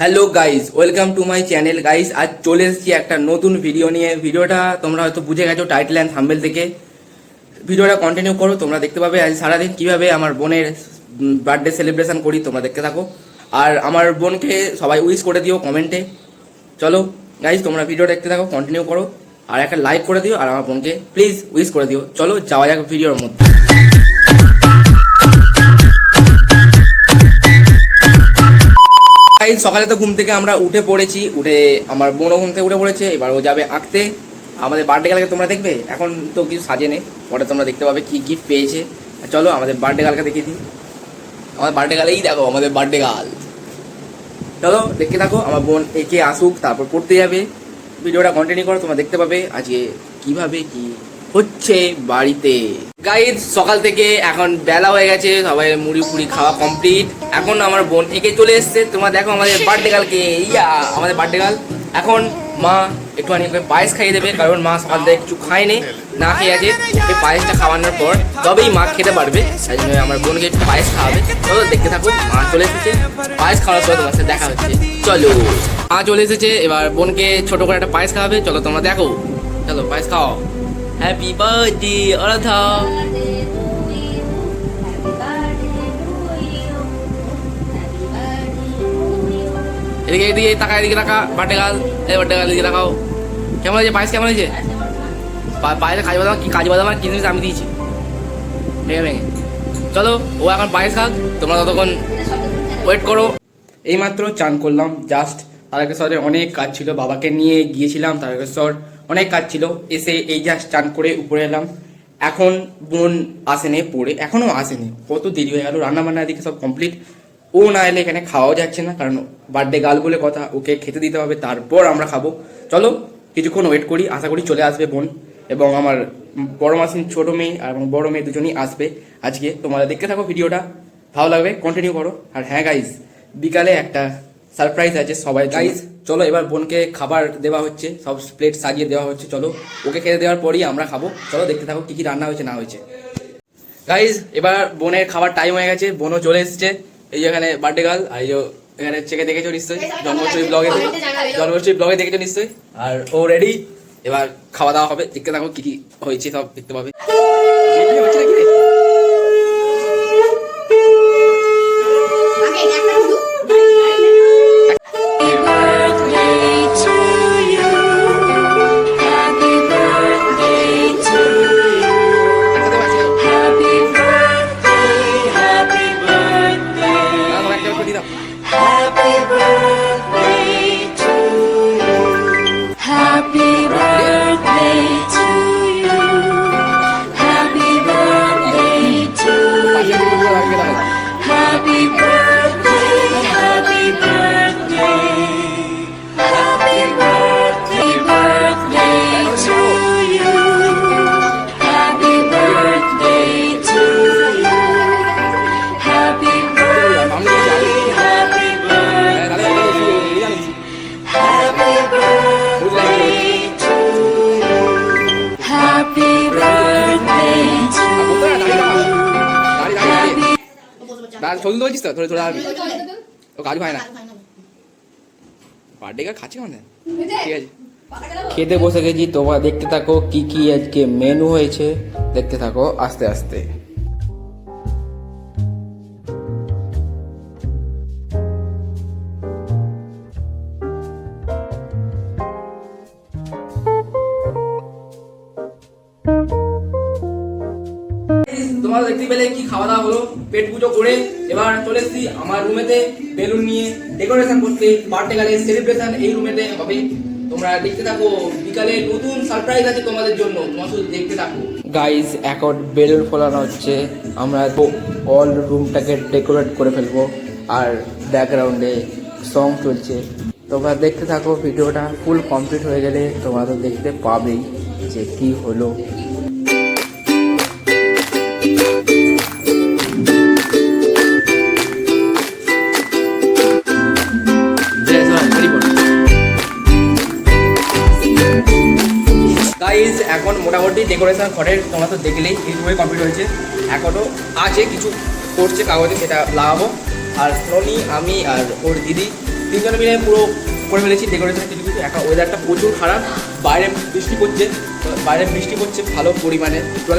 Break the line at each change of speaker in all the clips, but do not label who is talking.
Hello guys welcome to my channel guys আজ চলে এসেছি একটা নতুন ভিডিও নিয়ে। ভিডিওটা তোমরা হয়তো বুঝে গেছো টাইটেল অ্যান্ড থাম্বেল থেকে ভিডিওটা কন্টিনিউ করো, তোমরা দেখতে পাবে আজ সারাদিন কীভাবে আমার বোনের বার্থডে সেলিব্রেশন করি, তোমরা দেখতে থাকো। আর আমার বোনকে সবাই উইশ করে দিও কমেন্টে চলো গাইস তোমরা ভিডিও দেখতে থাকো কন্টিনিউ করো। আর একটা লাইক করে দিও, আর আমার বোনকে প্লিজ উইশ করে দিও। চলো, যাওয়া যাক ভিডিওর মধ্যে। এই সকালে তো ঘুম থেকে আমরা উঠে পড়েছি, উঠে আমার বোনও ঘুম থেকে উঠে পড়েছে, এবার ও যাবে আঁকতে। আমাদের বার্থডে গালকে তোমরা দেখবে, এখন তো কিছু সাজেনে পরে তোমরা দেখতে পাবে কি গিফট পেয়েছে। চলো, আমাদের বার্থডে গালকে দেখিয়ে দিই। আমার বার্থডে গালেই দেখো, আমাদের বার্থডে গাল চলো, দেখতে থাকো, আমার বোন একে আসুক, তারপর পড়তে যাবে। ভিডিওটা কন্টিনিউ করো, তোমরা দেখতে পাবে আজকে কীভাবে কি হচ্ছে বাড়িতে। গাইজ সকাল থেকে এখন বেলা হয়ে গেছে, সবাই মুড়ি ফুড়ি খাওয়া কমপ্লিট এখন আমার বোন একে চলে এসছে। তোমরা দেখো আমাদের বার্থডে গালকে ইয়া, আমাদের বার্থডে গাল এখন মা একটুখানি ওকে পায়েস খাইয়ে দেবে, কারণ মা সকাল থেকে কিছু খায়নি, না খেয়ে আছে। এই পায়েসটা খাওয়ানোর পর তবেই মা খেতে পারবে। তাই জন্য আমার বোনকে একটু পায়েস খাওয়াবে। চলো দেখতে থাকো, মা চলে এসেছে। পায়েস খাওয়ার পর তোমার সাথে দেখা হচ্ছে। চলো। মা চলে এসেছে, এবার বোনকে ছোট করে একটা পায়েস খাওয়াবে। চলো তোমরা দেখো। চলো, পায়েস খাও হ্যাপি বার্থডে অরাধা এদিকে এদিকে টাকা এদিকে টাকা বার্থডে গাল এই বার্থডে গাল এদিকে রাখাও কেমন হয়েছে? পায়েস কেমন পা- পায়েসে কাজু বাদাম, কি কাজু বাদাম আর কি জিনিস আমি দিয়েছি। ভেঙে ভেঙে। চলো, ও এখন পায়েস খাক। তোমরা ততক্ষণ ওয়েট করো। এইমাত্র চান করলাম জাস্ট তারকেশ্বরে অনেক কাজ ছিল। বাবাকে নিয়ে গিয়েছিলাম, তারকেশ্বর। অনেক কাজ ছিল। এসে এই জাস্ট চান করে উপরে এলাম। এখন বোন আসেনি পড়ে। এখনও আসেনি। কত দেরি হয়ে গেল। রান্না বান্না দিকে সব কমপ্লিট ও না এলে এখানে খাওয়াও যাচ্ছে না, কারণ বার্থডে গাল বলে কথা, ওকে খেতে দিতে হবে, তারপর আমরা খাব। চলো, কিছুক্ষণ ওয়েট করি, আশা করি চলে আসবে বোন। এবং আমার বড় মাসিন ছোটো মেয়ে এবং বড় মেয়ে দুজনই আসবে আজকে। তোমরা দেখতে থাকো ভিডিওটা। ভালো লাগবে কন্টিনিউ করো। আর হ্যাঁ গাইজ বিকালে একটা সারপ্রাইজ আছে সবাই গাইজ চলো এবার বোনকে খাবার দেওয়া হচ্ছে সব প্লেট সাজিয়ে দেওয়া হচ্ছে চলো। ওকে খেতে দেওয়ার পরই আমরা খাব। চলো দেখতে থাকো কি কি রান্না হয়েছে না হয়েছে। গাইজ এবার বোনের খাবার টাইম হয়ে গেছে বোনও চলে এসেছে। এই যে এখানে বার্থডে গার্ল আর এই এখানে চেকে দেখেছ নিশ্চয়ই? জন্মাষ্টমী ব্লগে জন্মাষ্টমী ব্লগে দেখেছ নিশ্চয়ই? আর ও রেডি এবার খাওয়া দাওয়া হবে। দেখতে থাকো কি কি হয়েছে সব দেখতে পাবে।
Happy
দাঁড়া, ছবি তুলতে বলছিস তো? ধরে, ধরে দাঁড়াবি। ও কাজ হয় না বার্থডে কার খাচ্ছে মানে ঠিক আছে খেতে বসে গেছি তোমরা দেখতে থাকো কি কি আজকে মেনু হয়েছে দেখতে থাকো আস্তে আস্তে। পেলে কি খাওয়া দাওয়া হলো? পেট পুজো করে এবার চলে এসেছি আমার রুমেতে বেলুন নিয়ে ডেকোরেশন করতে। বার্থডে গালে সেলিব্রেশন এই রুমেতে হবে। তোমরা দেখতে থাকো, বিকালে নতুন সারপ্রাইজ আছে তোমাদের জন্য। তোমরা শুধু দেখতে থাকো। গাইজ এখন বেলুন ফোলানো হচ্ছে। আমরা অল রুমটাকে ডেকোরেট করে ফেলব। আর ব্যাকগ্রাউন্ডে সং চলছে। তোমরা দেখতে থাকো ভিডিওটা ফুল কমপ্লিট হয়ে গেলে তোমরা তো দেখতে পাবেই যে কি হলো। এখন মোটামুটি ডেকোরেশন ঘরের তোমরা তো দেখলেই এইভাবে কমপ্লিট হয়েছে। এখনও আছে কিছু করছে কাগজে, সেটা লাগাবো। আর রনি আমি আর ওর দিদি তিনজনে মিলে পুরো করে ফেলেছি ডেকোরেশন কিছু কিছু। এখন ওয়েদারটা প্রচুর খারাপ, বাইরে বৃষ্টি পড়ছে। বাইরে বৃষ্টি পড়ছে ভালো পরিমাণে।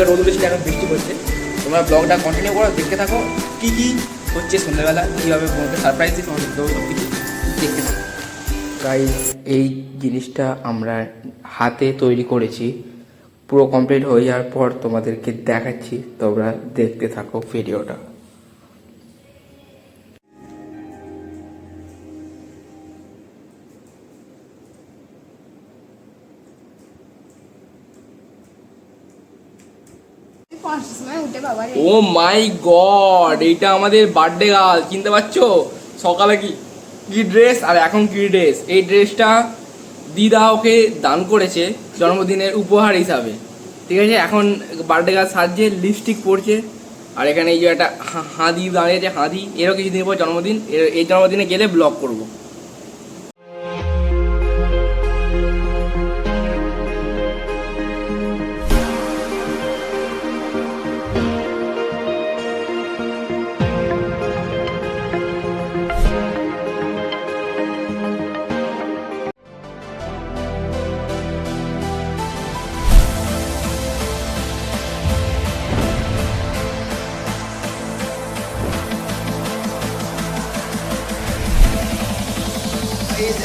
রোদ উঠেছিল, এখন বৃষ্টি পড়ছে। তোমরা ব্লগটা কন্টিনিউ করো, দেখতে থাকো, কী কী হচ্ছে সন্ধ্যাবেলা, কীভাবে বোনকে সারপ্রাইজ দিই তোমাদের সব কিছু দেখতে থাকো। গাইজ এই জিনিসটা আমরা হাতে তৈরি করেছি, পুরো কমপ্লিট হয়ে যাওয়ার পর তোমাদেরকে দেখাচ্ছি, তোমরা দেখতে থাকো ভিডিওটা ও মাই গড এইটা আমাদের বার্থডে গার্ল কিনতে পারছ? সকালে কি কি ড্রেস আর এখন কি ড্রেস এই ড্রেসটা দিদা ওকে দান করেছে জন্মদিনের উপহার হিসাবে। ঠিক আছে? এখন বার্থডে গার্ল সাজছে লিপস্টিক পরছে, আর এখানে এই যে একটা হাঁদি দাঁড়িয়েছে হাঁদি, এরও কিছুদিন পর জন্মদিন, এর- এই জন্মদিনে গেলে ব্লগ করব।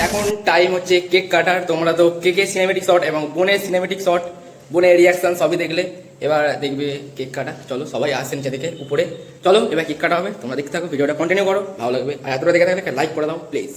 এখন টাইম হচ্ছে কেক কাটার। তোমরা তো কেকের সিনেমেটিক শট এবং বোনের সিনেমেটিক শট বোনের রিয়াকশন সবই দেখলে। এবার দেখবে কেক কাটা। চলো, সবাই আসছে নিচে থেকে উপরে। চলো, এবার কেক কাটা হবে। তোমরা দেখতে থাকো ভিডিওটা কন্টিনিউ করো। ভালো লাগবে। আর এতটা দেখে থাকলে লাইক করে দাও প্লিজ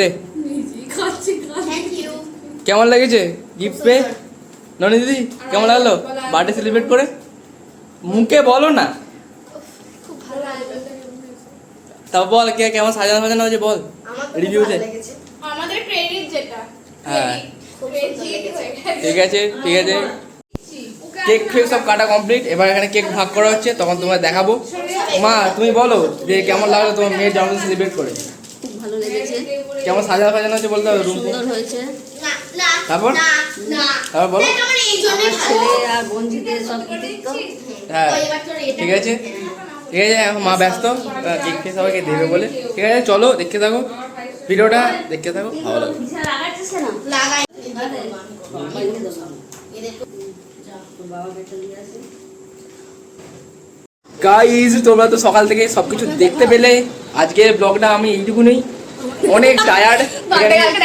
দে। কেমন লেগেছে? গিফট পেয়ে? ননি দিদি কেমন লাগল? বার্থডে সেলিব্রেট করে? মুখে বলো না। তাও বল কে কেমন সাজানো সাজানো হয়েছে বল। রিভিউতে
আমাদের ক্রেডিট যেটা।
হ্যাঁ। ঠিক আছে ঠিক আছে। কেক ফেক সব কাটা কমপ্লিট এবার এখানে কেক ভাগ করা হচ্ছে তখন তোমার দেখাবো। মা তুমি বলো যে কেমন লাগল তোমার মেয়ের জন্মদিন সেলিব্রেট করে? কেমন সাজানো সাজানো হচ্ছে বলতে হবে রুম
সুন্দর হয়েছে।
তারপর? তারপর বলো।
আমার ছেলে আর সব
হ্যাঁ ঠিক আছে। ঠিক আছে এখন মা ব্যস্ত। খেয়ে সবাইকে দেবে বলে। ঠিক আছে চলো দেখতে থাকো। ভিডিওটা দেখতে থাকো ভালো লাগবে।
বাবা বেটা দিয়ে আসে
গাইজ তোমরা তো সকাল থেকে সবকিছু দেখতে পেলে। আজকের ব্লগটা আমি এইটুকুনি অনেক টায়ার্ড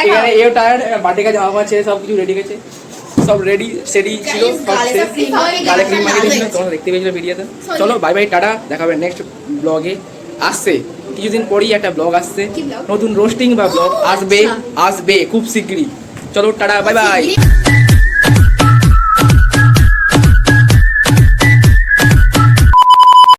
এখানে এও টায়ার্ড বাটে কাছে হাওয়া আছে সব কিছু রেডি গেছে সব রেডি সেডি ছিল গালে ক্রিম মাখিয়ে দিয়েছিল তোমরা দেখতে পেয়েছিল ভিডিওতে চলো বাই বাই টাটা দেখাবে নেক্সট ব্লগে আসছে কিছুদিন পরেই একটা ব্লগ আসছে। নতুন রোস্টিং বা ব্লগ আসবে আসবে খুব শীঘ্রই চলো টাটা বাই বাই